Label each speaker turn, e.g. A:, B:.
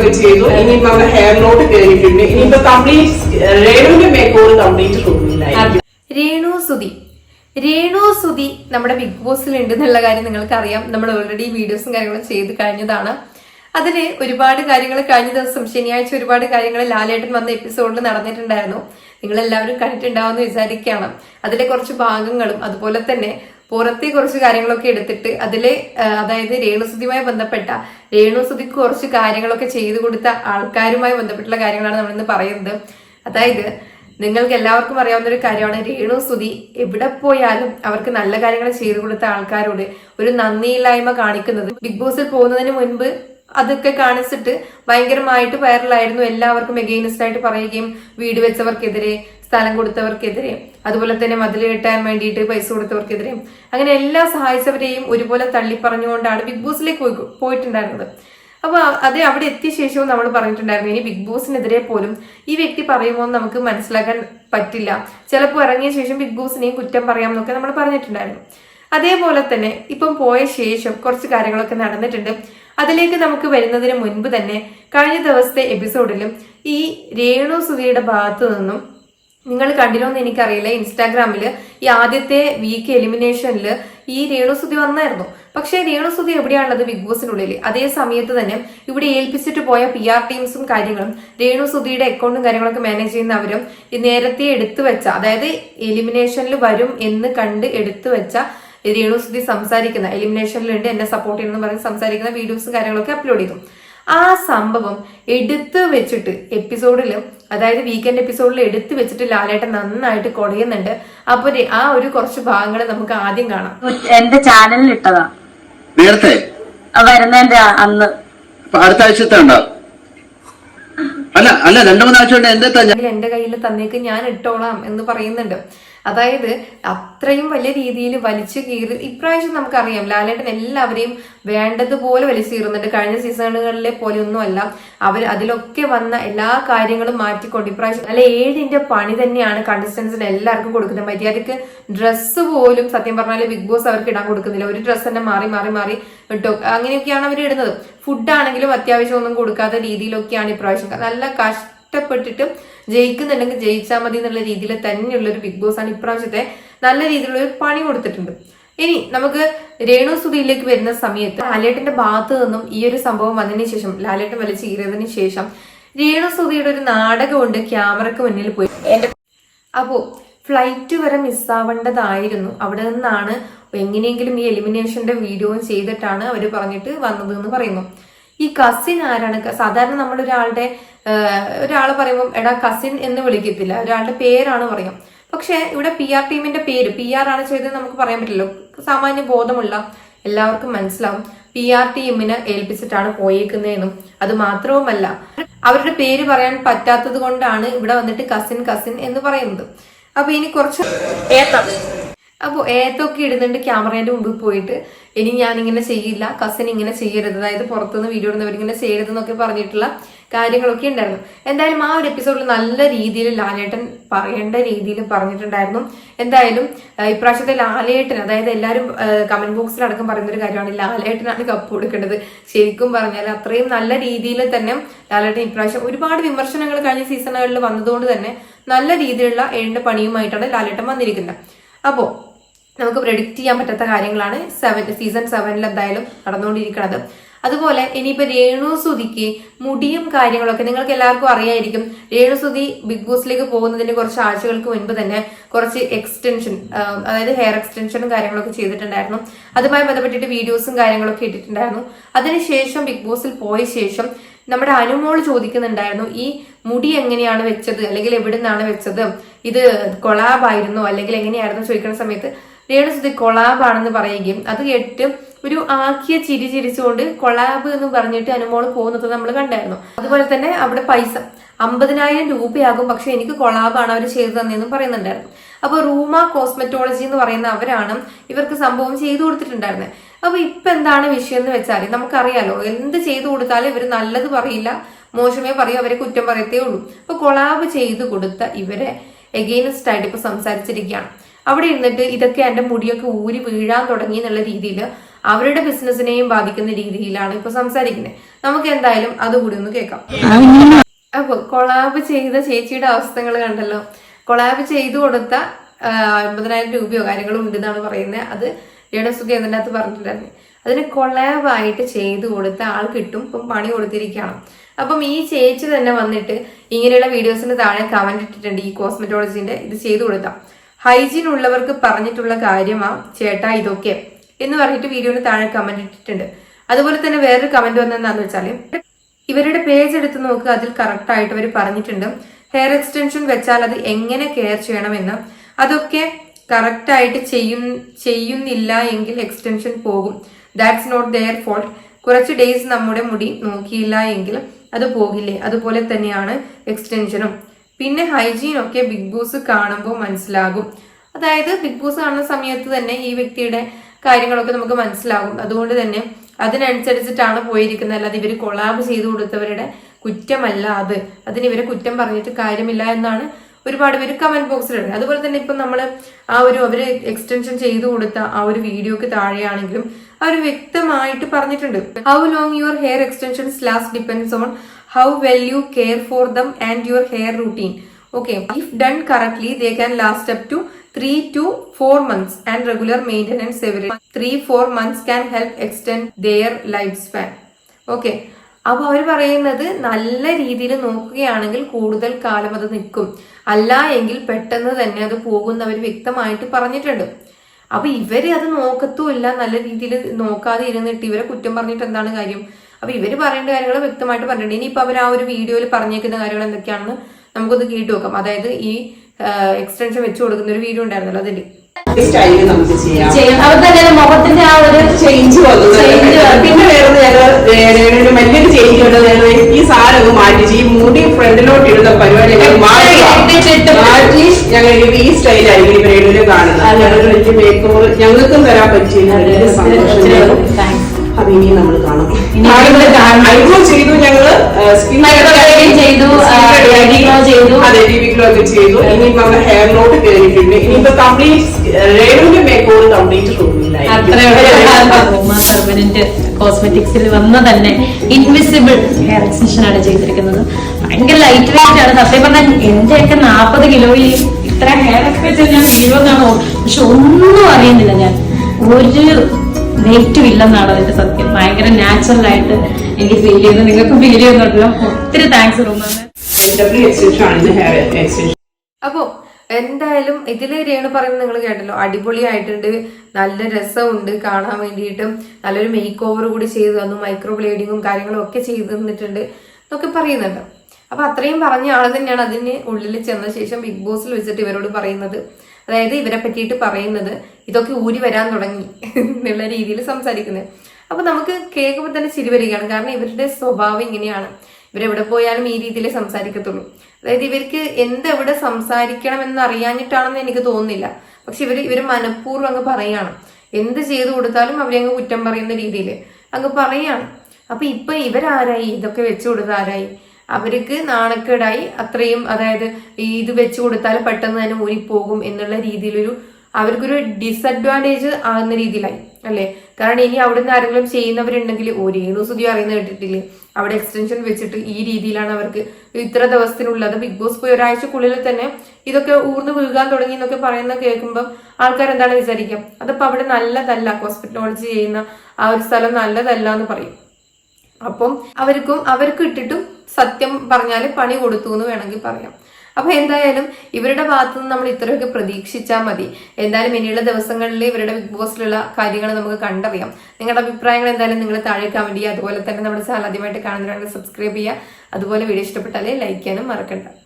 A: ഒക്കെ ചെയ്തു. ഇനിയിപ്പോ നമ്മുടെ നോട്ട് കയറിയിട്ടുണ്ട്. ഇനിയിപ്പോ കംപ്ലീറ്റ് രേണുവിന്റെ മേക്ക് കംപ്ലീറ്റ് തോന്നില്ല
B: രേണു സുതി രേണു സുതി നമ്മുടെ ബിഗ് ബോസിൽ ഉണ്ട് എന്നുള്ള കാര്യം നിങ്ങൾക്ക് അറിയാം നമ്മൾ ഓൾറെഡി വീഡിയോസും കാര്യങ്ങളും ചെയ്ത് കഴിഞ്ഞതാണ്. അതിന് ഒരുപാട് കാര്യങ്ങൾ കഴിഞ്ഞ ദിവസം ശനിയാഴ്ച ഒരുപാട് കാര്യങ്ങൾ ലാലേട്ടൻ വന്ന എപ്പിസോഡിൽ നടന്നിട്ടുണ്ടായിരുന്നു. നിങ്ങൾ എല്ലാവരും കണ്ടിട്ടുണ്ടാവുമെന്ന് വിചാരിക്കുകയാണ്. അതിലെ കുറച്ച് ഭാഗങ്ങളും അതുപോലെ തന്നെ പുറത്തെ കുറച്ച് കാര്യങ്ങളൊക്കെ എടുത്തിട്ട് അതിലെ അതായത് രേണുസുതിയുമായി ബന്ധപ്പെട്ട രേണുസുതിക്ക് കുറച്ച് കാര്യങ്ങളൊക്കെ ചെയ്തു കൊടുത്ത ആൾക്കാരുമായി ബന്ധപ്പെട്ടുള്ള കാര്യങ്ങളാണ് നമ്മളിന്ന് പറയുന്നത്. അതായത് നിങ്ങൾക്ക് എല്ലാവർക്കും അറിയാവുന്ന ഒരു കാര്യമാണ് രേണു സുതി എവിടെ പോയാലും അവർക്ക് നല്ല കാര്യങ്ങൾ ചെയ്തു കൊടുത്ത ആൾക്കാരോട് ഒരു നന്ദിയില്ലായ്മ കാണിക്കുന്നത്. ബിഗ് ബോസിൽ പോകുന്നതിന് മുൻപ് അതൊക്കെ കാണിച്ചിട്ട് ഭയങ്കരമായിട്ട് വൈറലായിരുന്നു എല്ലാവർക്കും എഗെയിനിസ്റ്റ് ആയിട്ട് പറയുകയും വീട് വെച്ചവർക്കെതിരെ സ്ഥലം കൊടുത്തവർക്കെതിരെ അതുപോലെ തന്നെ മതിൽ കെട്ടാൻ വേണ്ടിയിട്ട് പൈസ കൊടുത്തവർക്കെതിരെ അങ്ങനെ എല്ലാ സഹായിച്ചവരെയും ഒരുപോലെ തള്ളി പറഞ്ഞുകൊണ്ടാണ് ബിഗ് ബോസിലേക്ക് പോയി പോയിട്ടുണ്ടായിരുന്നത്. അപ്പൊ അത് അവിടെ എത്തിയ ശേഷവും നമ്മൾ പറഞ്ഞിട്ടുണ്ടായിരുന്നു ഇനി ബിഗ് ബോസിനെതിരെ പോലും ഈ വ്യക്തി പറയുമോ എന്ന് നമുക്ക് മനസ്സിലാക്കാൻ പറ്റില്ല. ചിലപ്പോൾ ഇറങ്ങിയ ശേഷം ബിഗ് ബോസിനെയും കുറ്റം പറയാം എന്നൊക്കെ നമ്മൾ പറഞ്ഞിട്ടുണ്ടായിരുന്നു. അതേപോലെ തന്നെ ഇപ്പം പോയ ശേഷം കുറച്ച് കാര്യങ്ങളൊക്കെ നടന്നിട്ടുണ്ട്. അതിലേക്ക് നമുക്ക് വരുന്നതിന് മുൻപ് തന്നെ കഴിഞ്ഞ ദിവസത്തെ എപ്പിസോഡിലും ഈ രേണു സുധിയുടെ ഭാഗത്തു നിന്നും നിങ്ങൾ കണ്ടില്ലോ എനിക്കറിയില്ല. ഇൻസ്റ്റാഗ്രാമിൽ ഈ ആദ്യത്തെ വീക്ക് എലിമിനേഷനിൽ ഈ രേണുസുതി വന്നായിരുന്നു. പക്ഷേ രേണുസുതി എവിടെയാണുള്ളത് ബിഗ് ബോസിനുള്ളിൽ അതേ സമയത്ത് തന്നെ ഇവിടെ ഏൽപ്പിച്ചിട്ട് പോയ പി ആർ ടീംസും കാര്യങ്ങളും രേണുസുതിയുടെ അക്കൗണ്ടും കാര്യങ്ങളൊക്കെ മാനേജ് ചെയ്യുന്നവരും നേരത്തെ എടുത്തു വെച്ച അതായത് എലിമിനേഷനിൽ വരും എന്ന് കണ്ട് എടുത്തു വെച്ച രേണുസുതി സംസാരിക്കുന്ന എലിമിനേഷനിലുണ്ട് എന്നെ സപ്പോർട്ട് ചെയ്യണമെന്ന് പറഞ്ഞ് സംസാരിക്കുന്ന വീഡിയോസും കാര്യങ്ങളൊക്കെ അപ്ലോഡ് ചെയ്തു. ആ സംഭവം എടുത്തു വെച്ചിട്ട് എപ്പിസോഡിൽ അതായത് വീക്കെൻഡ് എപ്പിസോഡിൽ എടുത്തു വെച്ചിട്ട് ലാലേട്ടൻ നന്നായിട്ട് കൊടയുന്നുണ്ട്. അപ്പൊ ആ ഒരു കുറച്ച് ഭാഗങ്ങൾ നമുക്ക് ആദ്യം കാണാം.
C: എന്റെ ചാനലിൽ ഇട്ടതാ.
D: നേരത്തെ?
C: വരുന്നതിന്റെ അന്ന്.
D: അടുത്ത ആഴ്ചത്തെ അല്ല അല്ല രണ്ടു മൂന്നാഴ്ച കൊണ്ട് എന്റെ തന്നെ
B: എന്റെ കയ്യിൽ തന്നേക്ക് ഞാൻ ഇട്ടോളാം എന്ന് പറയുന്നുണ്ട്. അതായത് അത്രയും വലിയ രീതിയിൽ വലിച്ചു കീറി ഇപ്രാവശ്യം നമുക്കറിയാം ലാലേട്ടൻ എല്ലാവരെയും വേണ്ടതുപോലെ വലിച്ചു കീറുന്നുണ്ട് കഴിഞ്ഞ സീസണുകളിലെ പോലെ ഒന്നുമല്ല അവർ അതിലൊക്കെ വന്ന എല്ലാ കാര്യങ്ങളും മാറ്റിക്കൊണ്ട് ഇപ്രാവശ്യം അല്ല ഏഴിന്റെ പണി തന്നെയാണ് കണ്ടസ്റ്റൻസിന് എല്ലാവർക്കും കൊടുക്കുന്നത്. മര്യാദയ്ക്ക് ഡ്രസ്സ് പോലും സത്യം പറഞ്ഞാൽ ബിഗ് ബോസ് അവർക്ക് ഇടാൻ കൊടുക്കുന്നില്ല. ഒരു ഡ്രസ്സ് തന്നെ മാറി മാറി മാറി ഇട്ടോ. അങ്ങനെയൊക്കെയാണ് അവർ ഇടുന്നത്. ഫുഡാണെങ്കിലും അത്യാവശ്യം ഒന്നും കൊടുക്കാത്ത രീതിയിലൊക്കെയാണ് ഇപ്രാവശ്യം. നല്ല കഷ്ടപ്പെട്ടിട്ട് ജയിക്കുന്നുണ്ടെങ്കിൽ ജയിച്ചാൽ മതി എന്നുള്ള രീതിയിൽ തന്നെയുള്ള ഒരു ബിഗ് ബോസ് ആണ് ഇപ്രാവശ്യത്തെ നല്ല രീതിയിലുള്ള ഒരു പണി കൊടുത്തിട്ടുണ്ട്. ഇനി നമുക്ക് രേണു സുധിയിലേക്ക് വരുന്ന സമയത്ത് ലാലേട്ടന്റെ ഭാഗത്ത് നിന്നും ഈ ഒരു സംഭവം വന്നതിന് ശേഷം ലാലേട്ടൻ വലിച്ചു കീറിയതിന് ശേഷം രേണു സുധിയുടെ ഒരു നാടകമുണ്ട് ക്യാമറക്ക് മുന്നിൽ പോയി. അപ്പോ ഫ്ലൈറ്റ് വരെ മിസ്സാവേണ്ടതായിരുന്നു. അവിടെ നിന്നാണ് എങ്ങനെയെങ്കിലും ഈ എലിമിനേഷന്റെ വീഡിയോ ചെയ്തിട്ടാണ് അവർ പറഞ്ഞിട്ട് വന്നത് എന്ന് പറയുന്നു. ഈ കസിൻ ആരാണ്? സാധാരണ നമ്മൾ ഒരാളുടെ ഒരാൾ പറയുമ്പോൾ എടാ കസിൻ എന്ന് വിളിക്കത്തില്ല. ഒരാളുടെ പേരാണ് പറയും. പക്ഷെ ഇവിടെ പി ആർ ടീമിന്റെ പേര് പി ആർ ആണ് ചെയ്തത് നമുക്ക് പറയാൻ പറ്റില്ലല്ലോ സാമാന്യ ബോധമുള്ള എല്ലാവർക്കും മനസ്സിലാവും. പി ആർ ടീമിനെ ഏൽപ്പിച്ചിട്ടാണ് പോയേക്കുന്നതെന്നും അത് മാത്രവുമല്ല അവരുടെ പേര് പറയാൻ പറ്റാത്തത് കൊണ്ടാണ് ഇവിടെ വന്നിട്ട് കസിൻ കസിൻ എന്ന് പറയുന്നത്. അപ്പൊ ഇനി കുറച്ച് ഏത്തം. അപ്പോൾ ഏത്തൊക്കെ ഇടുന്നുണ്ട് ക്യാമറേന്റെ മുമ്പിൽ പോയിട്ട്. ഇനി ഇങ്ങനെ ചെയ്യില്ല. കസിൻ ഇങ്ങനെ ചെയ്യരുത്. അതായത് പുറത്തുനിന്ന് വീഡിയോ ഇടുന്നവർ ഇങ്ങനെ ചെയ്യരുത് എന്നൊക്കെ പറഞ്ഞിട്ടുള്ള കാര്യങ്ങളൊക്കെ ഉണ്ടായിരുന്നു. എന്തായാലും ആ ഒരു എപ്പിസോഡിൽ നല്ല രീതിയിൽ ലാലേട്ടൻ പറയേണ്ട രീതിയിൽ പറഞ്ഞിട്ടുണ്ടായിരുന്നു. എന്തായാലും ഇപ്രാവശ്യത്തെ ലാലേട്ടൻ അതായത് എല്ലാവരും കമന്റ് ബോക്സിൽ അടക്കം പറയുന്ന ഒരു കാര്യമാണ് ലാലേട്ടനാണ് കപ്പ് കൊടുക്കേണ്ടത്. ശരിക്കും പറഞ്ഞാൽ അത്രയും നല്ല രീതിയിൽ തന്നെ ലാലേട്ടൻ ഇപ്രാവശ്യം ഒരുപാട് വിമർശനങ്ങൾ കഴിഞ്ഞ സീസണുകളിൽ വന്നതുകൊണ്ട് തന്നെ നല്ല രീതിയിലുള്ള ഏഴിന്റെ പണിയുമായിട്ടാണ് ലാലേട്ടൻ വന്നിരിക്കുന്നത്. അപ്പോ നമുക്ക് പ്രെഡിക്റ്റ് ചെയ്യാൻ പറ്റാത്ത കാര്യങ്ങളാണ് സെവൻ സീസൺ സെവനിൽ എന്തായാലും നടന്നുകൊണ്ടിരിക്കുന്നത്. അതുപോലെ ഇനിയിപ്പോ രേണുസുതിക്ക് മുടിയും കാര്യങ്ങളൊക്കെ നിങ്ങൾക്ക് എല്ലാവർക്കും അറിയായിരിക്കും. രേണുസുതി ബിഗ് ബോസിലേക്ക് പോകുന്നതിന് കുറച്ച് ആഴ്ചകൾക്ക് മുൻപ് തന്നെ കുറച്ച് എക്സ്റ്റൻഷൻ അതായത് ഹെയർ എക്സ്റ്റൻഷനും കാര്യങ്ങളൊക്കെ ചെയ്തിട്ടുണ്ടായിരുന്നു. അതുമായി ബന്ധപ്പെട്ടിട്ട് വീഡിയോസും കാര്യങ്ങളൊക്കെ ഇട്ടിട്ടുണ്ടായിരുന്നു. അതിനുശേഷം ബിഗ് ബോസിൽ പോയ ശേഷം നമ്മുടെ അനുമോൾ ചോദിക്കുന്നുണ്ടായിരുന്നു ഈ മുടി എങ്ങനെയാണ് വെച്ചത്? അല്ലെങ്കിൽ എവിടെ നിന്നാണ് വെച്ചത്? ഇത് കൊളാബ് ആയിരുന്നോ? അല്ലെങ്കിൽ എങ്ങനെയായിരുന്നു? ചോദിക്കുന്ന സമയത്ത് രേണുസുതി കൊളാബ് ആണെന്ന് പറയുകയും അത് കേട്ട് ഒരു ആക്കിയ ചിരി ചിരിച്ചുകൊണ്ട് കൊളാബ് എന്ന് പറഞ്ഞിട്ട് അനുമോൾ പോകുന്നത് നമ്മൾ കണ്ടായിരുന്നു. അതുപോലെ തന്നെ അവിടെ പൈസ അമ്പതിനായിരം രൂപയാകും പക്ഷെ എനിക്ക് കൊളാബാണ് അവർ ചെയ്തു തന്നെന്നും പറയുന്നുണ്ടായിരുന്നു. അപ്പൊ റൂമ കോസ്മെറ്റോളജി എന്ന് പറയുന്ന അവരാണ് ഇവർക്ക് സംഭവം ചെയ്തു കൊടുത്തിട്ടുണ്ടായിരുന്നത് അപ്പൊ ഇപ്പൊ എന്താണ് വിഷയം എന്ന് വെച്ചാൽ നമുക്കറിയാലോ എന്ത് ചെയ്തു കൊടുത്താലും ഇവർ നല്ലത് പറയില്ല മോശമേ പറയൂ അവരെ കുറ്റം പറയത്തേ ഉള്ളൂ. അപ്പൊ കൊളാബ് ചെയ്തു കൊടുത്ത ഇവരെ എഗെയിൻസ്റ്റ് ആയിട്ട് ഇപ്പൊ സംസാരിച്ചിരിക്കുകയാണ്. അവിടെ ഇരുന്നിട്ട് ഇതൊക്കെ എന്റെ മുടിയൊക്കെ ഊരി വീഴാൻ തുടങ്ങി എന്നുള്ള രീതിയിൽ അവരുടെ ബിസിനസ്സിനെയും ബാധിക്കുന്ന രീതിയിലാണ് ഇപ്പൊ സംസാരിക്കുന്നത്. നമുക്ക് എന്തായാലും അതുകൂടി ഒന്ന് കേൾക്കാം. അപ്പൊ കൊളാബ് ചെയ്ത ചേച്ചിയുടെ അവസ്ഥകൾ കണ്ടല്ലോ. കൊളാബ് ചെയ്തു കൊടുത്ത അമ്പതിനായിരം രൂപയോ കാര്യങ്ങളോ ഉണ്ടെന്നാണ് പറയുന്നത്. അത് രേണസുഖ അകത്ത് പറഞ്ഞിട്ടുണ്ടായിരുന്നു. അതിന് കൊളാബായിട്ട് ചെയ്തു കൊടുത്ത ആൾ കിട്ടും. ഇപ്പം പണി കൊടുത്തിരിക്കുകയാണ്. അപ്പം ഈ ചേച്ചി തന്നെ വന്നിട്ട് ഇങ്ങനെയുള്ള വീഡിയോസിന് താഴെ കമന്റ് ഇട്ടിട്ടുണ്ട് ഈ കോസ്മെറ്റോളജിന്റെ ഇത് ചെയ്തു കൊടുത്ത. ഹൈജീൻ ഉള്ളവർക്ക് പറഞ്ഞിട്ടുള്ള കാര്യമാ ചേട്ടാ ഇതൊക്കെ എന്ന് പറഞ്ഞിട്ട് വീഡിയോയിൽ താഴെ കമന്റ് ഇട്ടിട്ടുണ്ട്. അതുപോലെ തന്നെ വേറൊരു കമന്റ് വന്നെന്താന്ന് വെച്ചാൽ ഇവരുടെ പേജ് എടുത്ത് നോക്കുക അതിൽ കറക്റ്റ് ആയിട്ട് അവർ പറഞ്ഞിട്ടുണ്ട്. ഹെയർ എക്സ്റ്റൻഷൻ വെച്ചാൽ അത് എങ്ങനെ കെയർ ചെയ്യണമെന്ന്. അതൊക്കെ കറക്റ്റ് ആയിട്ട് ചെയ്യും ചെയ്യുന്നില്ല എങ്കിൽ എക്സ്റ്റൻഷൻ പോകും. ദാറ്റ്സ് നോട്ട് ദെയർ ഫോൾട്ട് കുറച്ച് ഡേയ്സ് നമ്മുടെ മുടി നോക്കിയില്ല എങ്കിൽ അത് പോകില്ലേ? അതുപോലെ തന്നെയാണ് എക്സ്റ്റൻഷനും പിന്നെ ഹൈജീൻ ഒക്കെ ബിഗ് ബോസ് കാണുമ്പോൾ മനസ്സിലാകും. അതായത് ബിഗ് ബോസ് കാണുന്ന സമയത്ത് തന്നെ ഈ വ്യക്തിയുടെ കാര്യങ്ങളൊക്കെ നമുക്ക് മനസ്സിലാകും. അതുകൊണ്ട് തന്നെ അതിനനുസരിച്ചിട്ടാണ് പോയിരിക്കുന്നത്. അല്ലാതെ ഇവർ കൊളാബ് ചെയ്തു കൊടുത്തവരുടെ കുറ്റമല്ല അത്. അതിന് ഇവരെ കുറ്റം പറഞ്ഞിട്ട് കാര്യമില്ല എന്നാണ് ഒരുപാട് പേര് കമന്റ് ബോക്സിലുണ്ട് അതുപോലെ തന്നെ ഇപ്പം നമ്മൾ ആ ഒരു അവർ എക്സ്റ്റൻഷൻ ചെയ്തു കൊടുത്ത ആ ഒരു വീഡിയോക്ക് താഴെയാണെങ്കിലും അവർ വ്യക്തമായിട്ട് പറഞ്ഞിട്ടുണ്ട്. How long your hair extensions last depends on how well you care for them and your hair routine if done done correctly, they can last up to 3 to 4 months and regular maintenance every 3-4 months can extend extend life span okay അപ്പൊ അവർ പറയുന്നത് നല്ല രീതിയിൽ നോക്കുകയാണെങ്കിൽ കൂടുതൽ കാലം അത് നിൽക്കും. അല്ല എങ്കിൽ പെട്ടെന്ന് തന്നെ അത് പോകുന്ന അവർ വ്യക്തമായിട്ട് പറഞ്ഞിട്ടുണ്ട്. അപ്പൊ ഇവർ അത് നോക്കത്തുമില്ല. നല്ല രീതിയിൽ നോക്കാതെ ഇരുന്നിട്ട് ഇവരെ കുറ്റം പറഞ്ഞിട്ട് എന്താണ് കാര്യം? അപ്പൊ ഇവർ പറയേണ്ട കാര്യങ്ങൾ വ്യക്തമായിട്ട് പറഞ്ഞിട്ടുണ്ട്. ഇനിയിപ്പോ അവർ ആ ഒരു വീഡിയോയിൽ പറഞ്ഞേക്കുന്ന കാര്യങ്ങൾ എന്തൊക്കെയാണെന്ന് നമുക്കൊന്ന് കേട്ടു നോക്കാം. അതായത് ഈ എക്സ്റ്റൻഷൻ വെച്ചു കൊടുക്കുന്ന ഒരു വീഡിയോ ഉണ്ടായിരുന്നല്ലോ അതിന്റെ
A: സ്റ്റൈൽ നമുക്ക് ചെയ്യാം.
C: ചെയ്യണം അവർ തന്നെ മുഖത്തിന്റെ ആ ഒരു
A: ചേഞ്ച് വന്നത്
C: Change വന്നു.
A: പിന്നെ വേറെ ഞങ്ങൾ രേണുവിന് വലിയൊരു ചേഞ്ച് വന്നത് ഞങ്ങൾ ഈ സാധനം അങ്ങ് മാറ്റിച്ച് ഈ മുടി ഫ്രണ്ടിലോട്ട് ഇടുന്ന പരിപാടി ഞങ്ങൾ മാറ്റി
C: ഇട്ടിട്ട്
A: മാറ്റി ഞങ്ങൾ ഈ സ്റ്റൈലായിരിക്കും ഇപ്പൊ രേണുവിനെ കാണുന്നത്. ഞങ്ങൾ വലിയ മേക്ക് ഓവർ ഞങ്ങൾക്കും തരാൻ പറ്റിയ സന്തോഷം. അത് ഇനി നമ്മൾ കാണും.
C: ഇനി
A: ചെയ്തു
C: ഞങ്ങൾ ചെയ്തു.
A: അതെ ഡിബിക്ലോ ഒക്കെ ചെയ്തു. ഇനിയിപ്പോ നമ്മുടെ ഹെയർ നോട്ട് കഴിഞ്ഞിട്ടുണ്ട് ഇനിയിപ്പോ കംപ്ലീറ്റ് രേണുവിന്റെ മേക്ക് ഓവർ കംപ്ലീറ്റ്
E: പെർമനന്റ് കോസ്മെറ്റിക്സിൽ വന്ന തന്നെ ഇൻവിസിബിൾ ഹെയർ എക്സ്റ്റൻഷൻ ആണ് ചെയ്തിരിക്കുന്നത്. ഭയങ്കര ലൈറ്റ് വെയിറ്റ് ആണ്. സത്യം പറഞ്ഞാൽ എന്റെയൊക്കെ നാൽപ്പത് കിലോയിൽ ഇത്ര ഹെയർ എക്സ്പെൻസ് ഞാൻ വീഴുമെന്നാണ് പക്ഷെ ഒന്നും അറിയുന്നില്ല ഞാൻ. ഒരു വെയിറ്റും ഇല്ലെന്നാണ് അതിന്റെ സത്യം. ഭയങ്കര നാച്ചുറൽ ആയിട്ട് എനിക്ക് ഫീൽ ചെയ്യുന്നു. നിങ്ങൾക്ക് ഫീൽ ചെയ്യുന്നുണ്ടല്ലോ ഒത്തിരി താങ്ക്സ്
B: അപ്പോ എന്തായാലും ഇതിലെ രേണു പറയുന്നത് നിങ്ങൾ കേട്ടല്ലോ. അടിപൊളിയായിട്ടുണ്ട്. നല്ല രസമുണ്ട് കാണാൻ വേണ്ടിയിട്ടും. നല്ലൊരു മേക്ക് ഓവർ കൂടി ചെയ്തു തന്നു. മൈക്രോ ബ്ലേഡിങ്ങും കാര്യങ്ങളും ഒക്കെ ചെയ്തു തന്നിട്ടുണ്ട് എന്നൊക്കെ പറയുന്നുണ്ട്. അപ്പൊ അത്രയും പറഞ്ഞ ആൾ തന്നെയാണ് അതിന് ഉള്ളിൽ ചെന്ന ശേഷം ബിഗ് ബോസിൽ വെച്ചിട്ട് ഇവരോട് പറയുന്നത്. അതായത് ഇവരെ പറ്റിയിട്ട് പറയുന്നത് ഇതൊക്കെ ഊരി വരാൻ തുടങ്ങി എന്നുള്ള രീതിയിൽ സംസാരിക്കുന്നത്. അപ്പൊ നമുക്ക് കേൾക്കുമ്പോൾ തന്നെ ചിരി വരികയാണ്. കാരണം ഇവരുടെ സ്വഭാവം ഇങ്ങനെയാണ്. ഇവരെവിടെ പോയാലും ഈ രീതിയിൽ സംസാരിക്കത്തുള്ളൂ. അതായത് ഇവർക്ക് എന്തെവിടെ സംസാരിക്കണം എന്ന് അറിയാഞ്ഞിട്ടാണെന്ന് എനിക്ക് തോന്നുന്നില്ല. പക്ഷെ ഇവർ ഇവർ മനഃപൂർവം അങ്ങ് പറയാണ്. എന്ത് ചെയ്തു കൊടുത്താലും അവരെ അങ്ങ് കുറ്റം പറയുന്ന രീതിയിൽ അങ്ങ് പറയാണ്. അപ്പൊ ഇപ്പൊ ഇവരാരായി? ഇതൊക്കെ വെച്ചു കൊടുത്ത ആരായി? അവർക്ക് നാണക്കേടായി അത്രയും അതായത് ഇത് വെച്ച് കൊടുത്താൽ പെട്ടെന്ന് തന്നെ ഊരിപ്പോകും എന്നുള്ള രീതിയിലൊരു അവർക്കൊരു ഡിസഡ്വാന്റേജ് ആകുന്ന രീതിയിലായി അല്ലേ? കാരണം ഇനി അവിടുന്ന് ആരെങ്കിലും ചെയ്യുന്നവരുണ്ടെങ്കിൽ ഒരേ സുതി അറിയുന്ന കേട്ടിട്ടില്ലേ? അവിടെ എക്സ്റ്റൻഷൻ വെച്ചിട്ട് ഈ രീതിയിലാണ് അവർക്ക് ഇത്ര ദിവസത്തിനുള്ളിൽ അത് ബിഗ് ബോസ് പോയി ഒരാഴ്ചക്കുള്ളിൽ തന്നെ ഇതൊക്കെ ഊർന്ന് വീഴാൻ തുടങ്ങി എന്നൊക്കെ പറയുന്ന കേൾക്കുമ്പോൾ ആൾക്കാർ എന്താണ് വിചാരിക്കുക? അതപ്പോൾ അവിടെ നല്ലതല്ല ഹോസ്പിറ്റലോളജി ചെയ്യുന്ന ആ ഒരു സ്ഥലം നല്ലതല്ല എന്ന് പറയും. അപ്പം അവർക്കും അവർക്ക് ഇട്ടിട്ടും സത്യം പറഞ്ഞാൽ പണി കൊടുത്തു എന്ന് വേണമെങ്കിൽ പറയാം. അപ്പൊ എന്തായാലും ഇവരുടെ ഭാഗത്തു നിന്ന് നമ്മൾ ഇത്രയൊക്കെ പ്രതീക്ഷിച്ചാൽ മതി. എന്തായാലും ഇനിയുള്ള ദിവസങ്ങളിൽ ഇവരുടെ ബിഗ് ബോസിലുള്ള കാര്യങ്ങൾ നമുക്ക് കണ്ടറിയാം. നിങ്ങളുടെ അഭിപ്രായങ്ങൾ എന്തായാലും നിങ്ങൾ താഴെ കമന്റ് ചെയ്യുക. അതുപോലെ തന്നെ നമ്മുടെ ചാനൽ ആദ്യമായിട്ട് കാണുന്നവരാണെങ്കിൽ സബ്സ്ക്രൈബ് ചെയ്യുക. അതുപോലെ വീഡിയോ ഇഷ്ടപ്പെട്ടാലേ ലൈക്ക് ചെയ്യാനും മറക്കണ്ട.